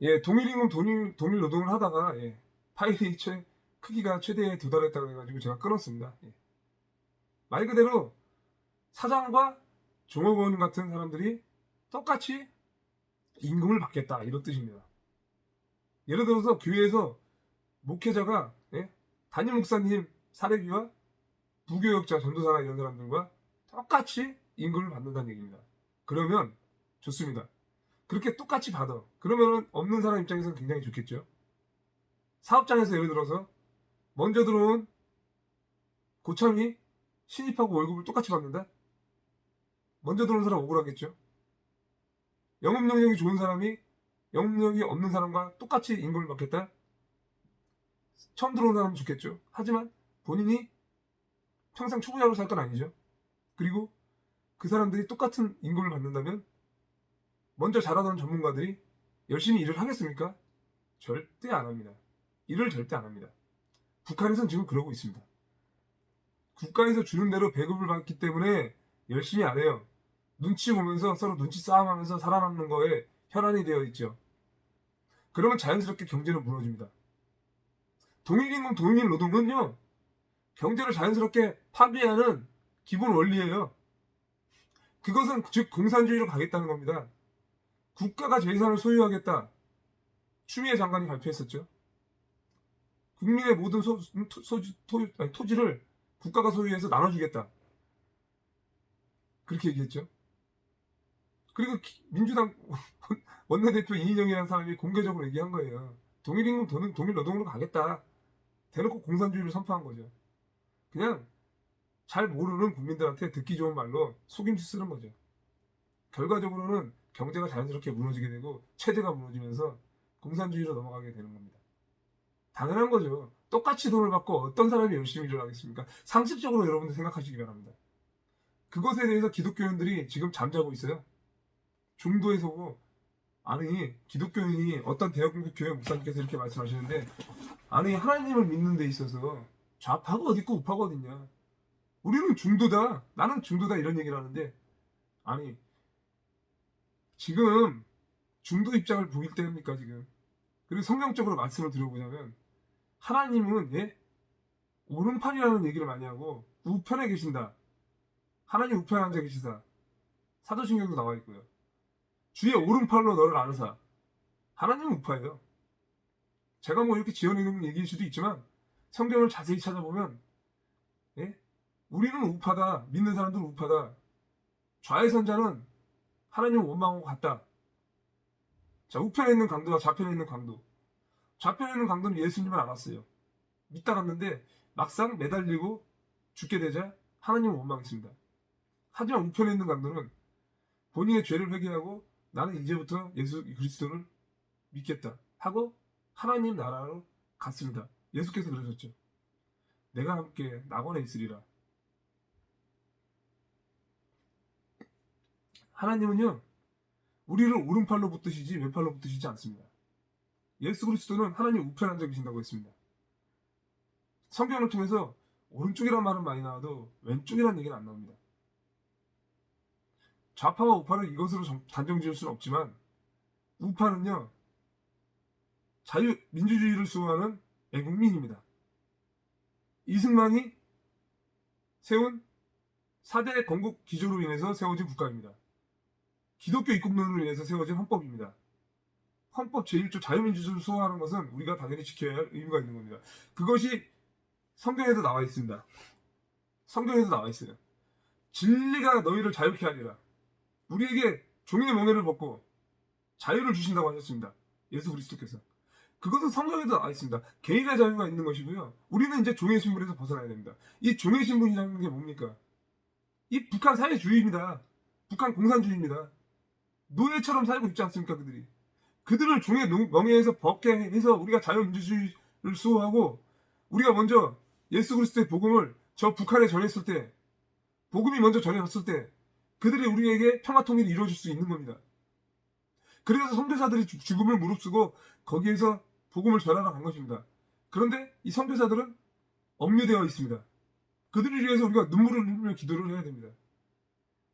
예, 동일 임금 동일, 동일 노동을 하다가, 예, 파일이 최, 크기가 최대에 도달했다고 해가지고 제가 끊었습니다. 예. 말 그대로 사장과 종업원 같은 사람들이 똑같이 임금을 받겠다. 이런 뜻입니다. 예를 들어서 교회에서 목회자가, 예, 담임 목사님 사례비와 부교역자, 전도사나 이런 사람들과 똑같이 임금을 받는다는 얘기입니다. 그러면 좋습니다. 그렇게 똑같이 받아. 그러면은 없는 사람 입장에서는 굉장히 좋겠죠. 사업장에서 예를 들어서 먼저 들어온 고참이 신입하고 월급을 똑같이 받는다? 먼저 들어온 사람 억울하겠죠. 영업 능력이 좋은 사람이 영업 능력이 없는 사람과 똑같이 임금을 받겠다? 처음 들어온 사람은 좋겠죠. 하지만 본인이 평생 초보자로 살 건 아니죠. 그리고 그 사람들이 똑같은 임금을 받는다면 먼저 잘하던 전문가들이 열심히 일을 하겠습니까? 절대 안 합니다. 일을 절대 안 합니다. 북한에선 지금 그러고 있습니다. 국가에서 주는 대로 배급을 받기 때문에 열심히 안 해요. 눈치 보면서 서로 눈치 싸움하면서 살아남는 거에 혈안이 되어 있죠. 그러면 자연스럽게 경제는 무너집니다. 동일임금 동일 노동은요, 경제를 자연스럽게 파괴하는 기본 원리예요. 그것은 즉 공산주의로 가겠다는 겁니다. 국가가 재산을 소유하겠다. 추미애 장관이 발표했었죠. 국민의 모든 소, 토, 소지- 토, 아니, 토지를 국가가 소유해서 나눠주겠다. 그렇게 얘기했죠. 그리고 기- 민주당 원내대표 이인영이라는 사람이 공개적으로 얘기한 거예요. 동일임금 도는 동일 노동으로 가겠다. 대놓고 공산주의를 선포한 거죠. 그냥 잘 모르는 국민들한테 듣기 좋은 말로 속임수 쓰는 거죠. 결과적으로는 경제가 자연스럽게 무너지게 되고 체제가 무너지면서 공산주의로 넘어가게 되는 겁니다. 당연한 거죠. 똑같이 돈을 받고 어떤 사람이 열심히 일을 하겠습니까? 상식적으로 여러분들 생각하시기 바랍니다. 그것에 대해서 기독교인들이 지금 잠자고 있어요. 중도에서 오고 아니 기독교인이 어떤 대학교 교회 목사님께서 이렇게 말씀하시는데 아니 하나님을 믿는 데 있어서 좌파가 어디 있고 우파가 어딨냐 우리는 중도다 나는 중도다 이런 얘기를 하는데 아니 지금 중도 입장을 보일 때입니까 지금? 그리고 성경적으로 말씀을 들어보자면 하나님은 예? 오른팔이라는 얘기를 많이 하고 우편에 계신다. 하나님 우편에 앉아 계시다. 사도신경도 나와 있고요. 주의 오른팔로 너를 아느사. 하나님은 우파예요. 제가 뭐 이렇게 지어내는 얘기일 수도 있지만 성경을 자세히 찾아보면 예? 우리는 우파다. 믿는 사람들은 우파다. 좌회선자는 하나님을 원망하고 갔다 자 우편에 있는 강도와 좌편에 있는 강도 좌편에 있는 강도는 예수님을 알았어요 믿다 갔는데 막상 매달리고 죽게 되자 하나님을 원망했습니다 하지만 우편에 있는 강도는 본인의 죄를 회개하고 나는 이제부터 예수 그리스도를 믿겠다 하고 하나님 나라로 갔습니다. 예수께서 그러셨죠. 내가 함께 낙원에 있으리라. 하나님은요, 우리를 오른팔로 붙드시지 왼팔로 붙드시지 않습니다. 예수 그리스도는 하나님 우편에 앉아 계신다고 했습니다. 성경을 통해서 오른쪽이라는 말은 많이 나와도 왼쪽이라는 얘기는 안 나옵니다. 좌파와 우파를 이것으로 정- 단정 지을 수는 없지만 우파는요 자유 민주주의를 수호하는 애국민입니다. 이승만이 세운 4대 건국 기조로 인해서 세워진 국가입니다. 기독교 입국론으로 인해서 세워진 헌법입니다. 헌법 제1조 자유민주주의를 수호하는 것은 우리가 당연히 지켜야 할 의무가 있는 겁니다. 그것이 성경에도 나와 있습니다. 성경에도 나와 있어요. 진리가 너희를 자유케 하리라. 우리에게 종의 멍에를 벗고 자유를 주신다고 하셨습니다. 예수 그리스도께서. 그것은 성경에도 나와 있습니다. 개인의 자유가 있는 것이고요. 우리는 이제 종의 신분에서 벗어나야 됩니다. 이 종의 신분이라는 게 뭡니까? 이 북한 사회주의입니다. 북한 공산주의입니다. 노예처럼 살고 있지 않습니까, 그들이? 그들을 종의 농- 멍에에서 벗게 해서 우리가 자유민주주의를 수호하고 우리가 먼저 예수 그리스도의 복음을 저 북한에 전했을 때 복음이 먼저 전해졌을 때 그들이 우리에게 평화 통일이 이루어질 수 있는 겁니다. 그래서 선교사들이 죽- 죽음을 무릅쓰고 거기에서 복음을 전하러 간 것입니다. 그런데 이 선교사들은 억류되어 있습니다. 그들을 위해서 우리가 눈물을 흘리며 기도를 해야 됩니다.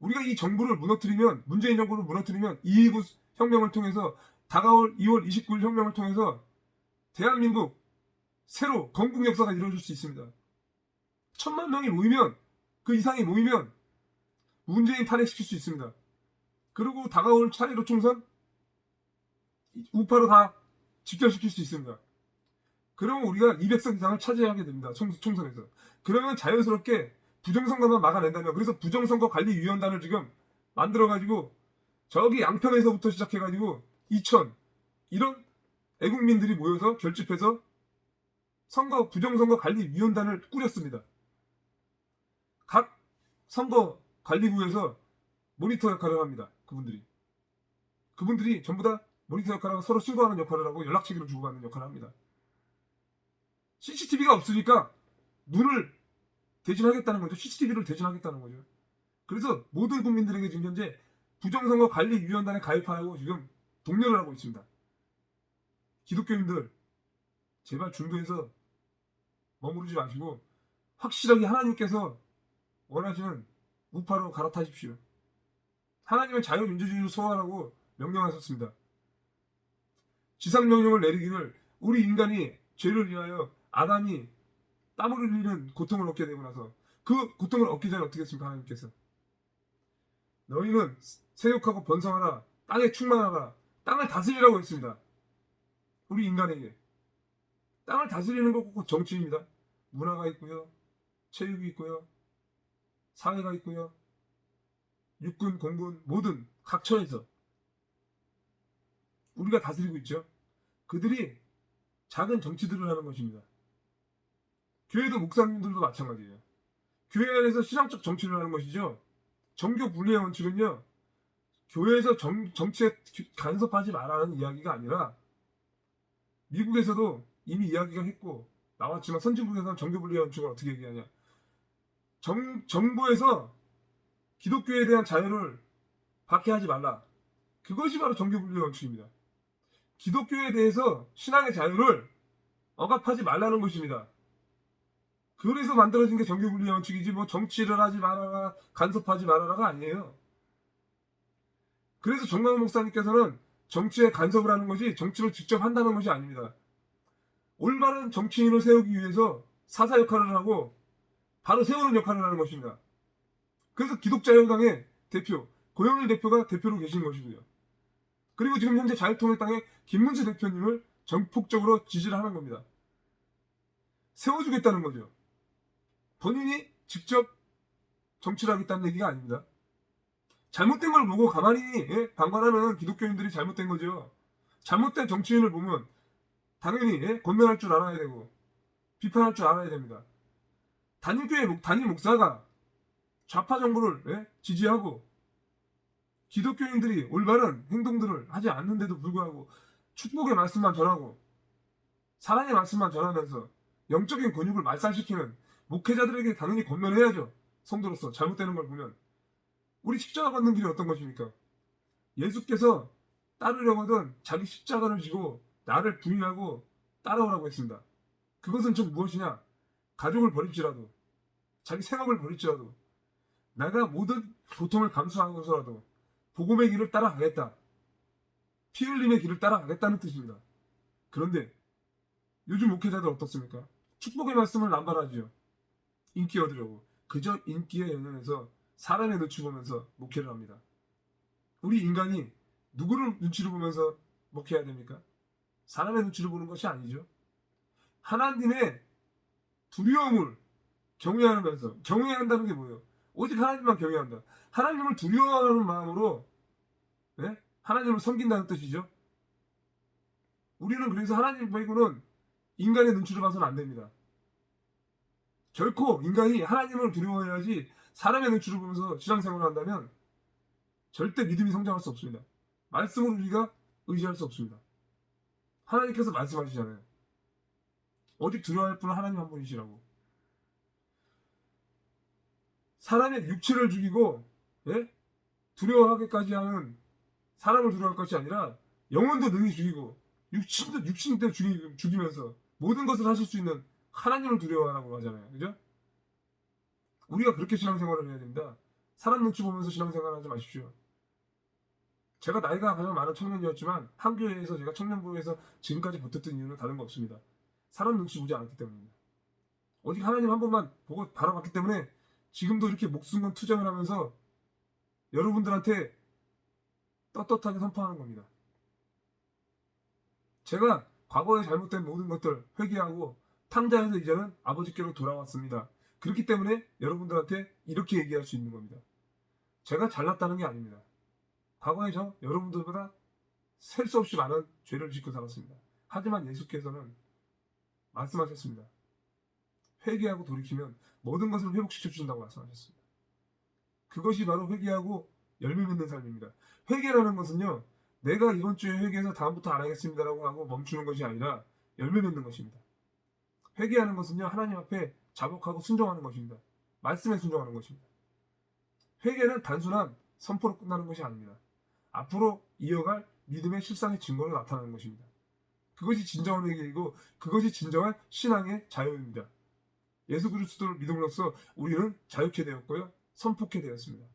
우리가 이 정부를 무너뜨리면 문재인 정부를 무너뜨리면 이익 혁명을 통해서 다가올 2월 29일 혁명을 통해서 대한민국 새로 건국 역사가 이루어질 수 있습니다. 천만 명이 모이면 그 이상이 모이면 문재인 탄핵시킬 수 있습니다. 그리고 다가올 차례로 총선 우파로 다 직결시킬 수 있습니다. 그러면 우리가 200석 이상을 차지하게 됩니다. 총, 총선에서. 그러면 자연스럽게 부정선거만 막아낸다면 그래서 부정선거 관리위원단을 지금 만들어가지고 저기 양평에서부터 시작해가지고 이천 이런 애국민들이 모여서 결집해서 선거 부정선거 관리위원단을 꾸렸습니다. 각 선거 관리부에서 모니터 역할을 합니다. 그분들이 그분들이 전부 다 모니터 역할을 하고 서로 신고하는 역할을 하고 연락처기를 주고받는 역할을 합니다. CCTV가 없으니까 눈을 대신하겠다는 거죠. CCTV를 대신하겠다는 거죠. 그래서 모든 국민들에게 지금 현재 부정선거 관리위원단에 가입하라고 지금 독려를 하고 있습니다. 기독교인들 제발 중도에서 머무르지 마시고 확실하게 하나님께서 원하시는 우파로 갈아타십시오. 하나님의 자유민주주의를 소환하고 명령하셨습니다. 지상명령을 내리기를 우리 인간이 죄를 인하여 아담이 땀을 흘리는 고통을 얻게 되고 나서 그 고통을 얻기 전에 어떻게 했습니까 하나님께서? 너희는 세욕하고 번성하라 땅에 충만하라 땅을 다스리라고 했습니다. 우리 인간에게. 땅을 다스리는 거꼭 정치입니다. 문화가 있고요 체육이 있고요 사회가 있고요 육군 공군 모든 각처에서 우리가 다스리고 있죠. 그들이 작은 정치들을 하는 것입니다 교회도 목사님들도 마찬가지예요. 교회 안에서 신앙적 정치를 하는 것이죠. 정교 분리의 원칙은요. 교회에서 정, 정치에 간섭하지 말라는 이야기가 아니라 미국에서도 이미 이야기가 했고 나왔지만 선진국에서는 정교 분리의 원칙을 어떻게 얘기하냐. 정, 정부에서 기독교에 대한 자유를 박해하지 말라. 그것이 바로 정교 분리의 원칙입니다. 기독교에 대해서 신앙의 자유를 억압하지 말라는 것입니다. 그래서 만들어진 게 정규분리 원칙이지 뭐 정치를 하지 말아라 간섭하지 말아라가 아니에요. 그래서 정광훈 목사님께서는 정치에 간섭을 하는 것이 정치를 직접 한다는 것이 아닙니다. 올바른 정치인을 세우기 위해서 사사 역할을 하고 바로 세우는 역할을 하는 것입니다. 그래서 기독자유당의 대표 고영일 대표가 대표로 계신 것이고요. 그리고 지금 현재 자유통일당의 김문수 대표님을 전폭적으로 지지를 하는 겁니다. 세워주겠다는 거죠. 본인이 직접 정치를 하겠다는 얘기가 아닙니다. 잘못된 걸 보고 가만히 예? 방관하는 기독교인들이 잘못된 거죠. 잘못된 정치인을 보면 당연히 예? 권면할 줄 알아야 되고 비판할 줄 알아야 됩니다. 단임교회 목, 단임 목사가 좌파 정부를 예? 지지하고 기독교인들이 올바른 행동들을 하지 않는데도 불구하고 축복의 말씀만 전하고 사랑의 말씀만 전하면서 영적인 근육을 말살시키는 목회자들에게 당연히 권면해야죠. 성도로서 잘못되는 걸 보면 우리 십자가 받는 길이 어떤 것입니까? 예수께서 따르려고 하던 자기 십자가를 지고 나를 부인하고 따라오라고 했습니다. 그것은 즉 무엇이냐? 가족을 버릴지라도 자기 생업을 버릴지라도 내가 모든 고통을 감수하고서라도 복음의 길을 따라가겠다. 피 흘림의 길을 따라가겠다는 뜻입니다. 그런데 요즘 목회자들 어떻습니까? 축복의 말씀을 남발하지요. 인기 얻으려고 그저 인기에 연연해서 사람의 눈치 보면서 목회를 합니다. 우리 인간이 누구를 눈치를 보면서 목회해야 됩니까? 사람의 눈치를 보는 것이 아니죠. 하나님의 두려움을 경외하면서 경외한다는 게 뭐예요? 오직 하나님만 경외한다. 하나님을 두려워하는 마음으로 네? 하나님을 섬긴다는 뜻이죠. 우리는 그래서 하나님 말고는 인간의 눈치를 봐서는 안 됩니다. 결코 인간이 하나님을 두려워해야지 사람의 눈치를 보면서 신앙생활을 한다면 절대 믿음이 성장할 수 없습니다. 말씀을 우리가 의지할 수 없습니다. 하나님께서 말씀하시잖아요. 오직 두려워할 분은 하나님 한 분이시라고. 사람의 육체를 죽이고 예? 두려워하기까지 하는 사람을 두려워할 것이 아니라 영혼도 능히 죽이고 육신도 육신도 죽이, 죽이면서 모든 것을 하실 수 있는 하나님을 두려워하라고 하잖아요. 그죠? 우리가 그렇게 신앙생활을 해야 됩니다. 사람 눈치 보면서 신앙생활 하지 마십시오. 제가 나이가 가장 많은 청년이었지만 한 교회에서 제가 청년부에서 지금까지 버텼던 이유는 다른 거 없습니다. 사람 눈치 보지 않았기 때문입니다. 오직 하나님 한 번만 보고 바라봤기 때문에 지금도 이렇게 목숨 건 투쟁을 하면서 여러분들한테 떳떳하게 선포하는 겁니다. 제가 과거에 잘못된 모든 것들 회개하고 탕자에서 이제는 아버지께로 돌아왔습니다. 그렇기 때문에 여러분들한테 이렇게 얘기할 수 있는 겁니다. 제가 잘났다는 게 아닙니다. 과거에 저 여러분들보다 셀 수 없이 많은 죄를 짓고 살았습니다. 하지만 예수께서는 말씀하셨습니다. 회개하고 돌이키면 모든 것을 회복시켜 주신다고 말씀하셨습니다. 그것이 바로 회개하고 열매 맺는 삶입니다. 회개라는 것은요, 내가 이번 주에 회개해서 다음부터 안 하겠습니다라고 하고 멈추는 것이 아니라 열매 맺는 것입니다. 회개하는 것은요, 하나님 앞에 자복하고 순종하는 것입니다. 말씀에 순종하는 것입니다. 회개는 단순한 선포로 끝나는 것이 아닙니다. 앞으로 이어갈 믿음의 실상의 증거로 나타나는 것입니다. 그것이 진정한 회개이고 그것이 진정한 신앙의 자유입니다. 예수 그리스도를 믿음으로써 우리는 자유케 되었고요. 선포케 되었습니다.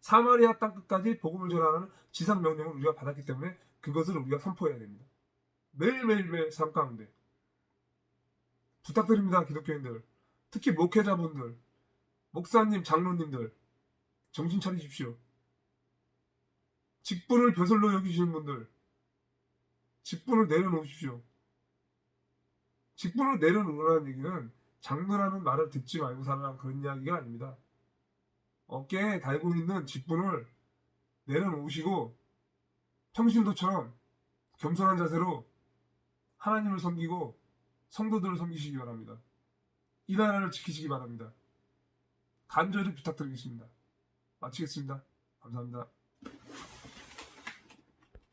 사마리아 땅 끝까지 복음을 전하는 지상 명령을 우리가 받았기 때문에 그것을 우리가 선포해야 됩니다. 매일매일매일 삶 가운데 부탁드립니다. 기독교인들. 특히 목회자분들, 목사님, 장로님들 정신 차리십시오. 직분을 벼슬로 여기시는 분들 직분을 내려놓으십시오. 직분을 내려놓으라는 얘기는 장로라는 말을 듣지 말고 살아라 그런 이야기가 아닙니다. 어깨에 달고 있는 직분을 내려놓으시고 평신도처럼 겸손한 자세로 하나님을 섬기고 성도들을 섬기시기 바랍니다. 이 나라를 지키시기 바랍니다. 간절히 부탁드리겠습니다. 마치겠습니다. 감사합니다.